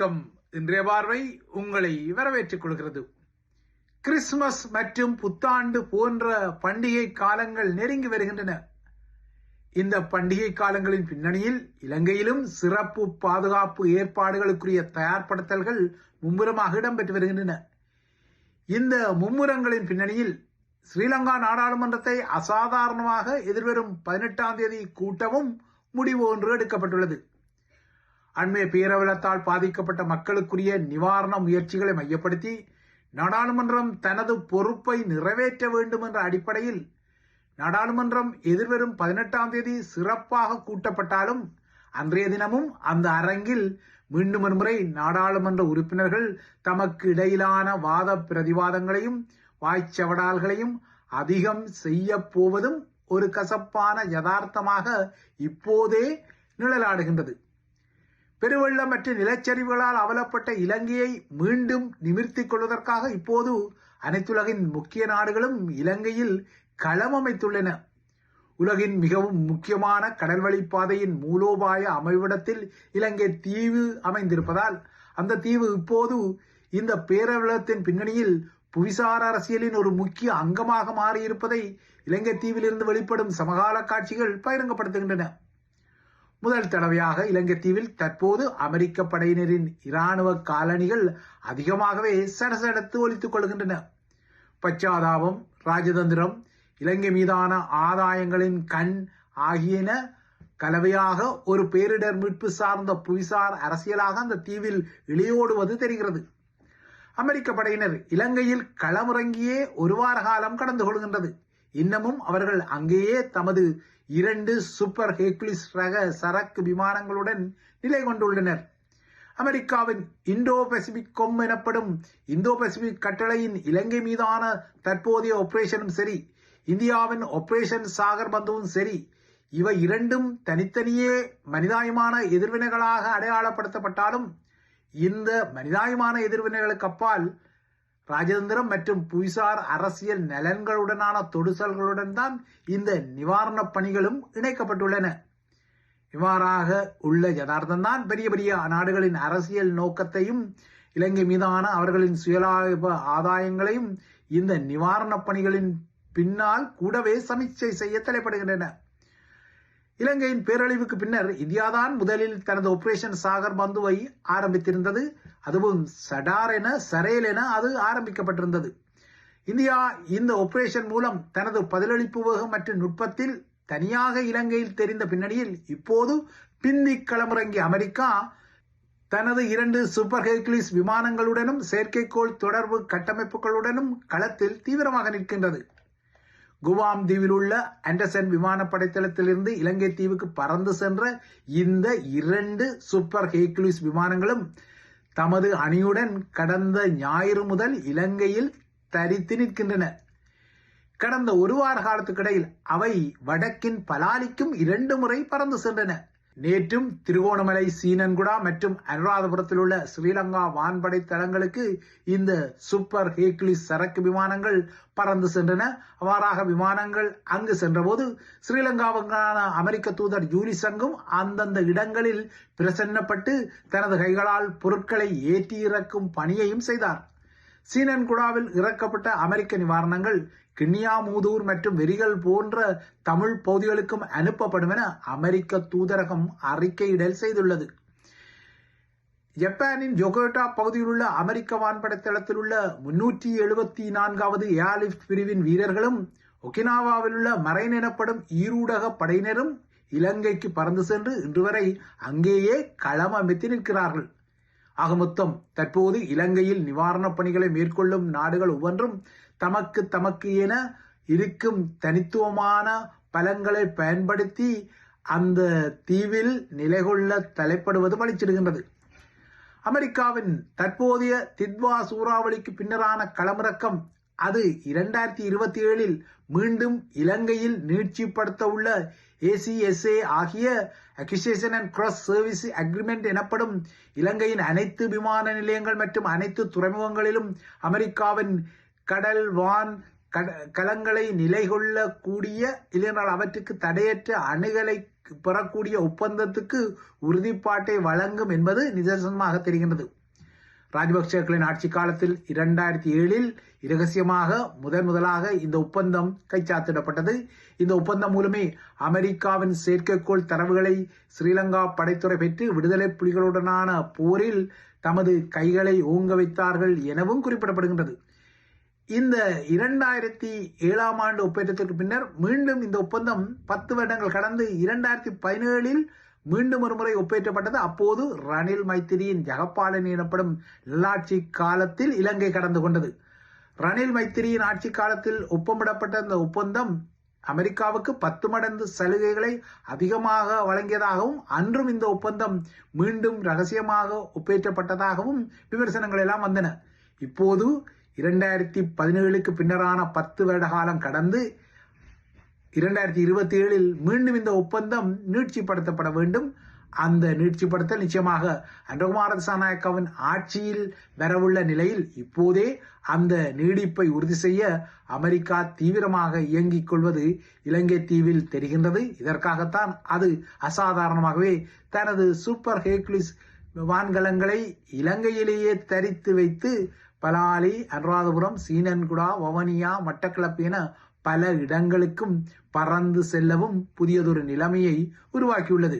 வணக்கம். இன்றைய பார்வை உங்களை வரவேற்றுக் கொள்கிறது. கிறிஸ்துமஸ் மற்றும் புத்தாண்டு போன்ற பண்டிகை காலங்கள் நெருங்கி வருகின்றன. இந்த பண்டிகை காலங்களின் பின்னணியில் இலங்கையிலும் சிறப்பு பாதுகாப்பு ஏற்பாடுகளுக்குரிய தயார்படுத்தல்கள் மும்முரமாக இடம்பெற்று வருகின்றன. இந்த மும்முரங்களின் பின்னணியில் ஸ்ரீலங்கா நாடாளுமன்றத்தை அசாதாரணமாக எதிர்வரும் பதினெட்டாம் தேதி கூட்டமும் முடிவு ஒன்று எடுக்கப்பட்டுள்ளது. அண்மைய பேரவலத்தால் பாதிக்கப்பட்ட மக்களுக்குரிய நிவாரண முயற்சிகளை மையப்படுத்தி நாடாளுமன்றம் தனது பொறுப்பை நிறைவேற்ற வேண்டும் என்ற அடிப்படையில் நாடாளுமன்றம் எதிர்வரும் பதினெட்டாம் தேதி சிறப்பாக கூட்டப்பட்டாலும் அன்றைய தினமும் அந்த அரங்கில் மீண்டும் ஒருமுறை நாடாளுமன்ற உறுப்பினர்கள் தமக்கு இடையிலான வாத பிரதிவாதங்களையும் வாய்ச்சவடால்களையும் அதிகம் செய்ய போவதும் ஒரு கசப்பான யதார்த்தமாக இப்போதே நிழலாடுகின்றது. பெருவெள்ளம் மற்றும் நிலச்சரிவுகளால் அவலப்பட்ட இலங்கையை மீண்டும் நிமிர்த்திக் கொள்வதற்காக இப்போது அனைத்துலகின் முக்கிய நாடுகளும் இலங்கையில் களமமைத்துள்ளன. உலகின் மிகவும் முக்கியமான கடல்வழி பாதையின் மூலோபாய அமைவிடத்தில் இலங்கை தீவு அமைந்திருப்பதால் அந்த தீவு இப்போது இந்த பேரவலத்தின் பின்னணியில் புவிசார் அரசியலின் ஒரு முக்கிய அங்கமாக மாறியிருப்பதை இலங்கை தீவிலிருந்து வெளிப்படும் சமகால காட்சிகள் பகிரங்கப்படுத்துகின்றன. முதல் தடவையாக இலங்கை தீவில் தற்போது அமெரிக்க படையினரின் இராணுவ காலணிகள் அதிகமாகவே சடசடத்து ஒலித்துக் கொள்கின்றன. பச்சாதாபம் ராஜதந்திரம் இலங்கை மீதான ஆதாயங்களின் கண் ஆகியன கலவையாக ஒரு பேரிடர் மீட்பு சார்ந்த புவிசார் அரசியலாக அந்த தீவில் இளையோடுவது தெரிகிறது. அமெரிக்க படையினர் இலங்கையில் களமிறங்கியே ஒரு வார காலம் கடந்து கொள்கின்றது. இன்னமும் அவர்கள் அங்கேயே தமது இரண்டு சூப்பர் ஹேக்லிஸ் ரக சரக்கு விமானங்களுடன் நிலை கொண்டுள்ளனர். அமெரிக்காவின் இந்தோ பசிபிக் கொம் எனப்படும் இந்தோ பசிபிக் கட்டளையின் இலங்கை மீதான தற்போதைய ஆபரேஷனும் சரி இந்தியாவின் ஆபரேஷன் சாகர் பந்துவும் சரி இவை இரண்டும் தனித்தனியே மனிதாயமான எதிர்வினைகளாக அடையாளப்படுத்தப்பட்டாலும் இந்த மனிதாயமான எதிர்வினைகளுக்கு அப்பால் ராஜதந்திரம் மற்றும் புவிசார் அரசியல் நலன்களுடனான தொடுசல்களுடன் தான் இந்த நிவாரணப் பணிகளும் இணைக்கப்பட்டுள்ளன. இவ்வாறாக உள்ள யதார்த்தம்தான் பெரிய பெரிய நாடுகளின் அரசியல் நோக்கத்தையும் இலங்கை மீதான அவர்களின் சுயலாப ஆதாயங்களையும் இந்த நிவாரணப் பணிகளின் பின்னால் கூடவே சமீட்சை செய்ய தலைப்படுகின்றன. இலங்கையின் பேரழிவுக்கு பின்னர் இந்தியாதான் முதலில் தனது ஆபரேஷன் சாகர் பந்துவை ஆரம்பித்திருந்தது. அதுவும் சடார் என சரேல் என அது ஆரம்பிக்கப்பட்டிருந்தது. இந்தியா இந்த ஆபரேஷன் மூலம் தனது பதிலளிப்பு வேகம் மற்றும் நுட்பத்தில் தனியாக இலங்கையில் தெரிந்த பின்னணியில் இப்போது பிந்தி களமிறங்கிய அமெரிக்கா தனது இரண்டு சூப்பர் ஹெர்குலிஸ் விமானங்களுடனும் செயற்கைக்கோள் தொடர்பு கட்டமைப்புகளுடனும் களத்தில் தீவிரமாக நிற்கின்றது. குவாம் தீவில் உள்ள ஆண்டர்சன் விமானப்படை தளத்திலிருந்து இலங்கை தீவுக்கு பறந்து சென்ற இந்த இரண்டு சூப்பர் ஹேக்குலிஸ் விமானங்களும் தமது அணியுடன் கடந்த ஞாயிறு முதல் இலங்கையில் தரித்து நிற்கின்றன. கடந்த ஒரு வார காலத்துக்கிடையில் அவை வடக்கின் பலாலிக்கும் இரண்டு முறை பறந்து சென்றன. நேற்றும் திருகோணமலை சீனன்குடா மற்றும் அனுராதபுரத்தில் உள்ள ஸ்ரீலங்கா வான்படை தளங்களுக்கு இந்த சூப்பர் ஹேக்லிஸ் சரக்கு விமானங்கள் பறந்து சென்றன. அவ்வாறாக விமானங்கள் அங்கு சென்றபோது ஸ்ரீலங்காவுக்கான அமெரிக்க தூதர் ஜூலிசங்கும் அந்தந்த இடங்களில் பிரசன்னப்பட்டு தனது கைகளால் பொருட்களை ஏற்றி இறக்கும் பணியையும் செய்தார். சீனன்குடாவில் இறக்கப்பட்ட அமெரிக்க நிவாரணங்கள் கிண்ணியாமூதூர் மற்றும் வெறிகள் போன்ற தமிழ் பகுதிகளுக்கும் அனுப்பப்படும் என அமெரிக்க தூதரகம் அறிக்கையிடல் செய்துள்ளது. ஜப்பானின் ஜொகோட்டா பகுதியில் உள்ள அமெரிக்க வான்படை தளத்தில் உள்ள முன்னூற்றி எழுபத்தி நான்காவது ஏர்லிப்ட் பிரிவின் வீரர்களும் ஒகினாவாவில் உள்ள மரைன் எனப்படும் ஈரூடக படையினரும் இலங்கைக்கு பறந்து சென்று இன்று வரை அங்கேயே களம் அமைத்து நிற்கிறார்கள். ஆக மொத்தம் தற்போது இலங்கையில் நிவாரணப் பணிகளை மேற்கொள்ளும் நாடுகள் ஒவ்வொன்றும் தமக்கு தமக்கு என இருக்கும் தனித்துவமான பலங்களை பயன்படுத்தி அந்த தீவில் நிலை கொள்ள தலைப்படுவது அளிச்சிடுகின்றது அமெரிக்காவின் தற்போதைய தித்வா சூறாவளிக்கு பின்னரான களமிறக்கம் அது இரண்டாயிரத்தி இருபத்தி ஏழில் மீண்டும் இலங்கையில் நீட்சிப்படுத்த உள்ள ஏசிஎஸ்ஏ ஆகிய acquisition and cross service agreement எனப்படும் இலங்கையின் அனைத்து விமான நிலையங்கள் மற்றும் அனைத்து துறைமுகங்களிலும் அமெரிக்காவின் கடல் வான் கட- நிலை கொள்ளக்கூடிய இல்லையென்றால் அவற்றுக்கு தடையற்ற அணுகலை பெறக்கூடிய ஒப்பந்தத்துக்கு உறுதிப்பாட்டை வழங்கும் என்பது நிதர்சனமாக தெரிகின்றது. ராஜபக்சேக்களின் ஆட்சி காலத்தில் இரண்டாயிரத்தி ஏழில் இரகசியமாக முதன் முதலாக இந்த ஒப்பந்தம் கைச்சாத்திடப்பட்டது. இந்த ஒப்பந்தம் மூலமே அமெரிக்காவின் செயற்கைக்கோள் தரவுகளை ஸ்ரீலங்கா படைத்துறை பெற்று விடுதலை புலிகளுடனான போரில் தமது கைகளை ஓங்க வைத்தார்கள் எனவும் குறிப்பிடப்படுகின்றது. இந்த இரண்டாயிரத்தி ஏழாம் ஆண்டு ஒப்பேற்றத்திற்கு பின்னர் மீண்டும் இந்த ஒப்பந்தம் பத்து வருடங்கள் கடந்து இரண்டாயிரத்தி பதினேழில் மீண்டும் ஒருமுறை ஒப்பேற்றப்பட்டது. அப்போது ரணில் மைத்திரியின் ஜகப்பாலன் எனப்படும் நல்லாட்சி காலத்தில் இலங்கை கடந்து கொண்டது. ரணில் மைத்திரியின் ஆட்சி காலத்தில் ஒப்பமிடப்பட்ட இந்த ஒப்பந்தம் அமெரிக்காவுக்கு பத்து மடங்கு சலுகைகளை அதிகமாக வழங்கியதாகவும் அன்றும் இந்த ஒப்பந்தம் மீண்டும் ரகசியமாக ஒப்பேற்றப்பட்டதாகவும் விமர்சனங்கள் எல்லாம் வந்தன. இப்போது இரண்டாயிரத்தி பதினேழுக்கு பின்னரான பத்து வருட காலம் கடந்து இரண்டாயிரத்தி இருபத்தி ஏழில் மீண்டும் இந்த ஒப்பந்தம் நீட்சிப்படுத்தப்பட வேண்டும். அந்த நீட்சிப்படுத்தல் நிச்சயமாக அன்றகுமார திசாநாயக்காவின் ஆட்சியில் வரவுள்ள நிலையில் இப்போதே அந்த நீடிப்பை உறுதி செய்ய அமெரிக்கா தீவிரமாக இயங்கிக் கொள்வது இலங்கை தீவில் தெரிகின்றது. இதற்காகத்தான் அது அசாதாரணமாகவே தனது சூப்பர் ஹேக்லிஸ் வான்கலங்களை இலங்கையிலேயே தரித்து வைத்து பலாலி அனுராதபுரம் சீனன்குடா வவனியா மட்டக்களப்பு என பல இடங்களுக்கும் பறந்து செல்லவும் புதியதொரு நிலைமையை உருவாக்கியுள்ளது.